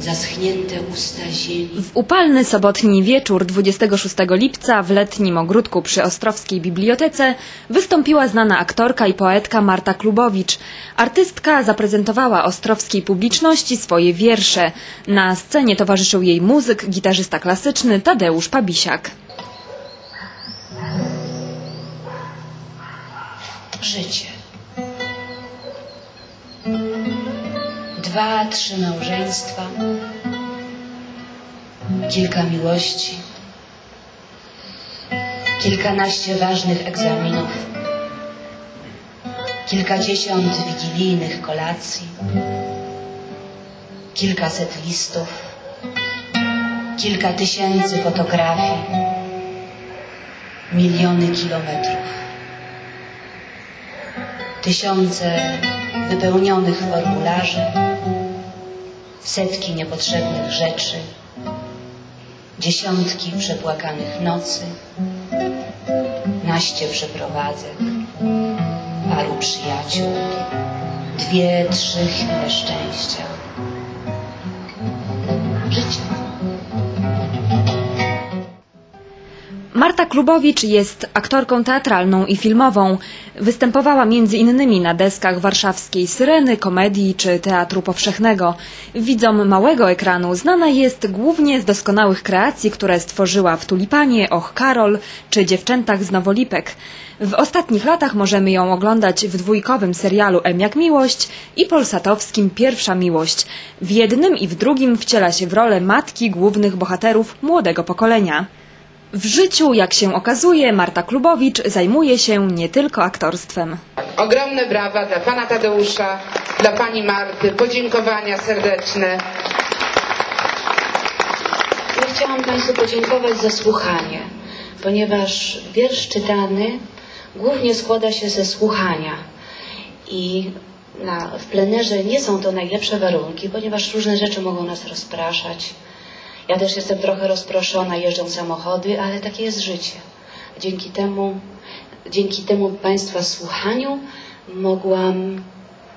zaschnięte usta ziemi. W upalny sobotni wieczór 26 lipca w letnim ogródku przy Ostrowskiej Bibliotece wystąpiła znana aktorka i poetka Marta Klubowicz. Artystka zaprezentowała ostrowskiej publiczności swoje wiersze. Na scenie towarzyszył jej muzyk, gitarzysta klasyczny Tadeusz Pabisiak. Życie. Dwa, trzy małżeństwa, kilka miłości, kilkanaście ważnych egzaminów, kilkadziesiąt wigilijnych kolacji, kilkaset listów, kilka tysięcy fotografii, miliony kilometrów. Tysiące wypełnionych formularzy, setki niepotrzebnych rzeczy, dziesiątki przepłakanych nocy, naście przeprowadzek, paru przyjaciół, dwie, trzy chwile szczęścia. Marta Klubowicz jest aktorką teatralną i filmową. Występowała innymi na deskach warszawskiej Syreny, komedii czy Teatru Powszechnego. Widzom małego ekranu znana jest głównie z doskonałych kreacji, które stworzyła w Tulipanie, Och Karol czy Dziewczętach z Nowolipek. W ostatnich latach możemy ją oglądać w dwójkowym serialu M jak Miłość i polsatowskim Pierwsza Miłość. W jednym i w drugim wciela się w rolę matki głównych bohaterów młodego pokolenia. W życiu, jak się okazuje, Marta Klubowicz zajmuje się nie tylko aktorstwem. Ogromne brawa dla pana Tadeusza, dla pani Marty, podziękowania serdeczne. Ja chciałam Państwu podziękować za słuchanie, ponieważ wiersz czytany głównie składa się ze słuchania. I na, w plenerze nie są to najlepsze warunki, ponieważ różne rzeczy mogą nas rozpraszać. Ja też jestem trochę rozproszona, jeżdżą samochody, ale takie jest życie. Dzięki temu, dzięki temu Państwa słuchaniu mogłam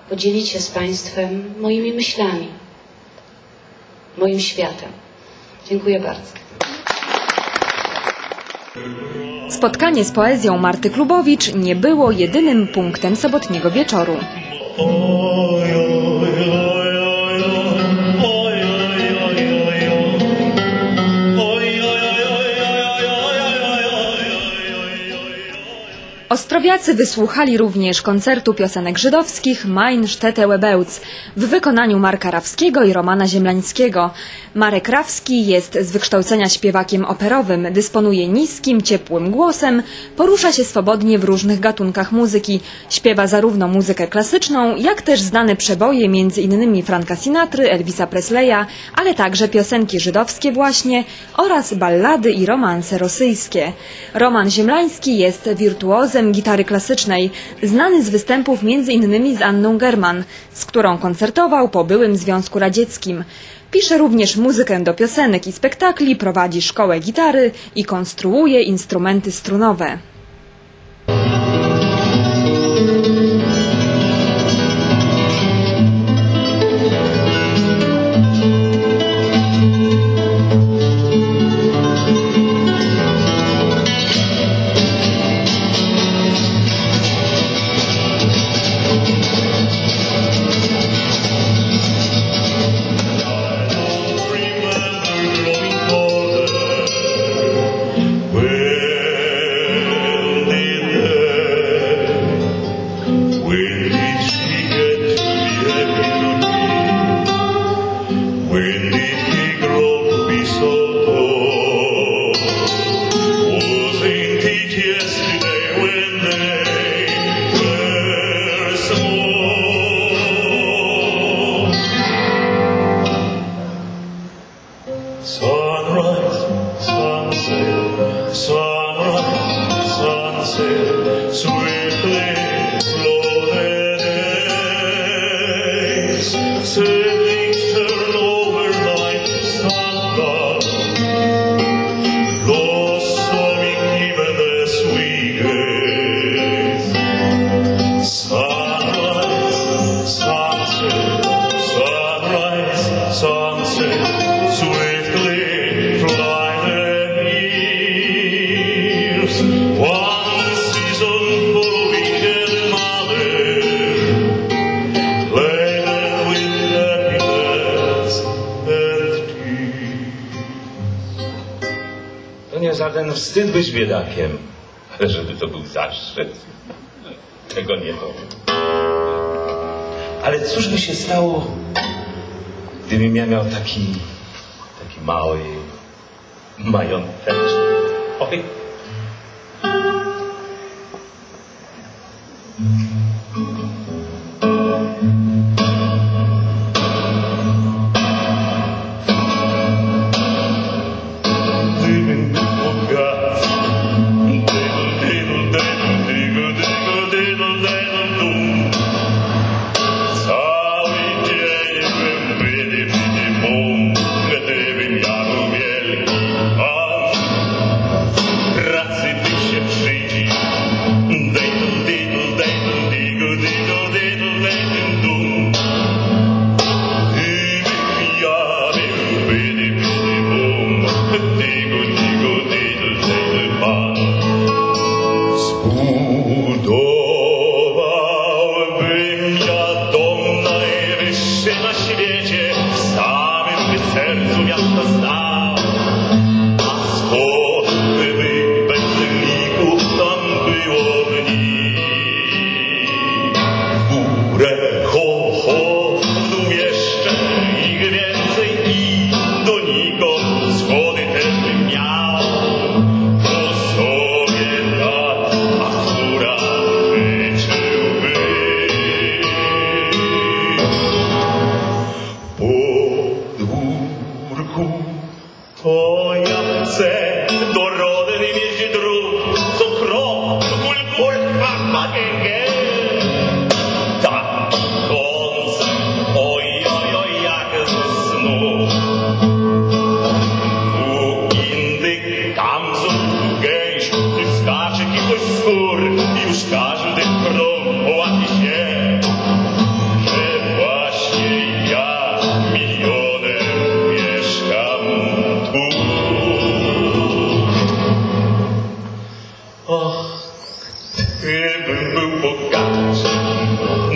podzielić się z Państwem moimi myślami, moim światem. Dziękuję bardzo. Spotkanie z poezją Marty Klubowicz nie było jedynym punktem sobotniego wieczoru. Ostrowiacy wysłuchali również koncertu piosenek żydowskich Mein Städte Webełc w wykonaniu Marka Rawskiego i Romana Ziemlańskiego. Marek Rawski jest z wykształcenia śpiewakiem operowym, dysponuje niskim, ciepłym głosem, porusza się swobodnie w różnych gatunkach muzyki. Śpiewa zarówno muzykę klasyczną, jak też znane przeboje innymi Franka Sinatry, Elvisa Presleya, ale także piosenki żydowskie właśnie oraz ballady i romanse rosyjskie. Roman Ziemlański jest wirtuozem gitary klasycznej, znany z występów m.in. z Anną German, z którą koncertował po byłym Związku Radzieckim. Pisze również muzykę do piosenek i spektakli, prowadzi szkołę gitary i konstruuje instrumenty strunowe. Sunrise, sunset, sunrise, żaden wstyd być biedakiem, ale żeby to był zaszczyt, tego nie było. Ale cóż by się stało, gdybym ja miał taki, taki mały mająteczek? Oj. God.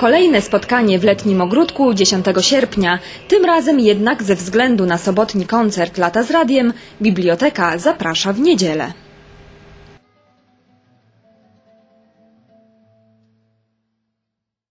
Kolejne spotkanie w letnim ogródku 10 sierpnia. Tym razem jednak ze względu na sobotni koncert Lata z Radiem, biblioteka zaprasza w niedzielę.